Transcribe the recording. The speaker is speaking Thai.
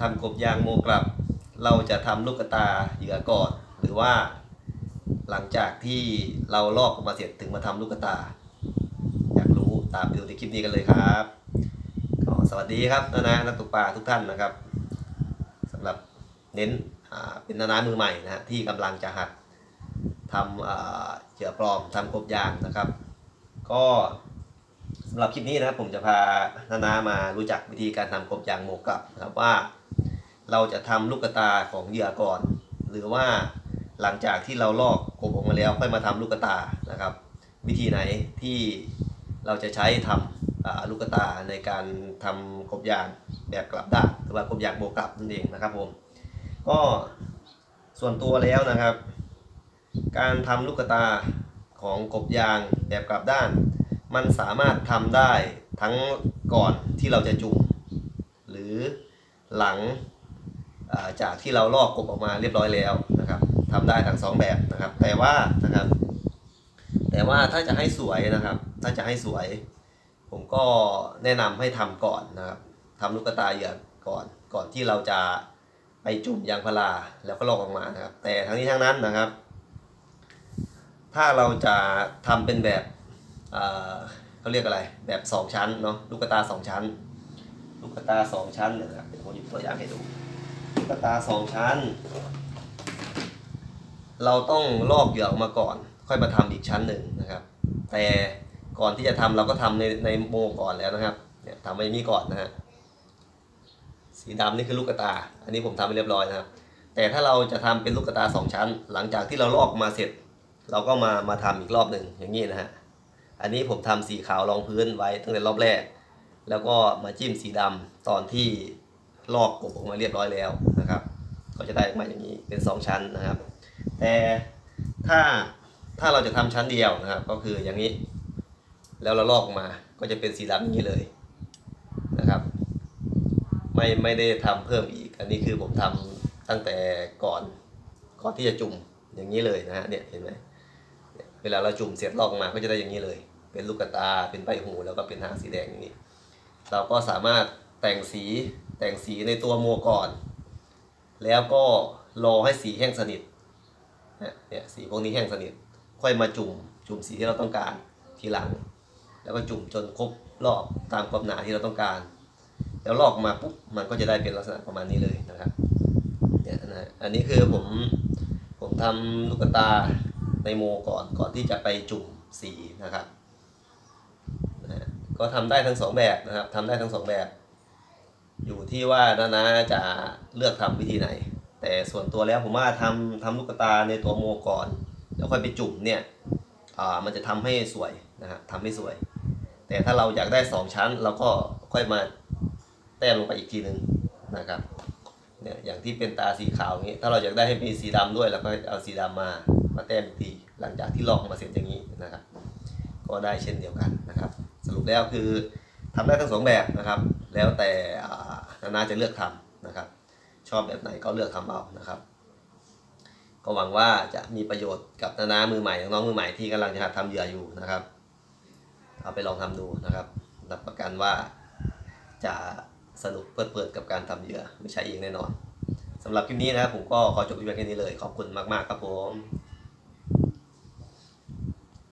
ทำกบยางโมกลับ เราจะทำลูกตาเหยื่อก่อนหรือว่า หลังจากที่เราลอกออกมาเสร็จถึงมาทำลูกตา อยากรู้ตามไปดูในคลิปนี้กันเลยครับก็สวัสดีครับนานานักตกปลาทุกท่านนะครับสำหรับเน้นเป็นนานามือใหม่นะฮะที่กำลังจะหัดทำเหยื่อปลอมทำกบยางนะครับ ก็ำหรับคลิปนี้นะครับผมจะพานานามารู้จักวิธีการทำกบยางโมกลับนะครับว่า เราจะทำลูกตาของเหยื่อก่อน หรือว่าหลังจากที่เราลอกกบออกมาแล้วค่อยมาทำลูกตานะครับ วิธีไหนที่เราจะใช้ทำอ่าลูกตาในการทำกบยางแบบกลับด้านหรือว่ากบยางโบกลับนั่นเองนะครับผมก็ส่วนตัวแล้วนะครับ การทำลูกตาของกบยางแบบกลับด้าน มันสามารถทำได้ทั้งก่อนที่เราจะจุ่มหรือหลังจากที่เราลอกกบออกมาเรียบร้อยแล้วนะครับทำได้ทั้งสองแบบนะครับ แต่ว่านะครับ แต่ว่าถ้าจะให้สวยนะครับ ถ้าจะให้สวย ผมก็แนะนำให้ทำก่อนนะครับทำลูกกระตาเหยื่อก่อนก่อนที่เราจะไปจุ่มยางพาราแล้วก็ลอกออกมานะครับ แต่ทั้งนี้ทั้งนั้นนะครับ ถ้าเราจะทำเป็นแบบ เขาเรียกอะไร แบบสองชั้นเนาะลูกกระตาสองชั้น ลูกกระตาสองชั้นเนยนะเดี๋ยวผมหยิบตัวอย่างให้ดูลูกกระตาสองชั้น เราต้องลอกเหยื่อออกมาก่อน ค่อยมาทำอีกชั้นหนึ่งนะครับ แต่ก่อนที่จะทำเราก็ทำในในโมก่อนแล้วนะครับเนี่ยทำไว้นี่ก่อนนะฮะสีดำนี่คือลูกกระตา อันนี้ผมทำไปเรียบร้อยนะครับ แต่ถ้าเราจะทำเป็นลูกกระตาสองชั้น หลังจากที่เราลอกมาเสร็จ เราก็มามาทำอีกรอบหนึ่งอย่างนี้นะฮะ อันนี้ผมทำสีขาวรองพื้นไว้ตั้งแต่รอบแรก แล้วก็มาจิ้มสีดำตอนที่ลอกกบออกมาเรียบร้อยแล้วนะครับ ก็จะได้ออกมาอย่างนี้เป็นสองชั้นนะครับ แต่ถ้าถ้าเราจะทำชั้นเดียวนะครับ ก็คืออย่างนี้ แล้วเราลอกมาก็จะเป็นสีดำอย่างนี้เลยนะครับ ไม่ไม่ได้ทำเพิ่มอีก อันนี้คือผมทำตั้งแต่ก่อนก่อนที่จะจุ่มอย่างนี้เลยนะฮะเนี่ยเห็นไหมเวลาเราจุ่มเสร็จลอกมาก็จะได้อย่างนี้เลย เป็นลูกตา เป็นใบหู แล้วก็เป็นหางสีแดงอย่างนี้ เราก็สามารถแต่งสีแต่งสีในตัวโมก่อน แล้วก็รอให้สีแห้งสนิทเนี่ยสีพวกนี้แห้งสนิท ค่อยมาจุ่มจุ่มสีที่เราต้องการทีหลัง แล้วก็จุ่มจนครบรอบตามความหนาที่เราต้องการ แล้วลอกมาปุ๊บมันก็จะได้เป็นลักษณะประมาณนี้เลยนะครับเนี่ยนะอันนี้คือผมผมทำลูกตาในโมก่อนก่อนที่จะไปจุ่มสีนะครับ ก็ทำได้ทั้งสองแบบนะครับทำได้ทั้งสองแบบ อยู่ที่ว่านานาจะเลือกทำวิธีไหน แต่ส่วนตัวแล้วผมว่าทำทำลูกตาในตัวโมก่อน แล้วค่อยไปจุ่มเนี่ยอ่ามันจะทำให้สวยนะฮะทำให้สวย แต่ถ้าเราอยากได้สองชั้นเราก็ค่อยมาแต้มลงไปอีกทีหนึ่งนะครับเนี่ยอย่างที่เป็นตาสีขาวอย่างนี้ ถ้าเราอยากได้ให้มีสีดำด้วยเราก็เอาสีดำมามาแต้มทีหลังจากที่ลอกมาเสร็จอย่างนี้นะครับ ก็ได้เช่นเดียวกันนะครับ สรุปแล้วคือทำได้ทั้งสองแบบนะครับ แล้วแต่นานาจะเลือกทำนะครับ ชอบแบบไหนก็เลือกทำเอานะครับ ก็หวังว่าจะมีประโยชน์กับนานามือใหม่น้องๆมือใหม่ที่กำลังจะหัดทำเหยื่ออยู่นะครับ เอาไปลองทำดูนะครับรับประกันว่าจะสนุกเพลิดเพลินกับการทำเหยื่อไม่ใช่เองแน่นอนสำหรับคลิปนี้นะครับผมก็ขอจบคลิปแค่นี้เลย ขอบคุณมาก ๆ ครับผม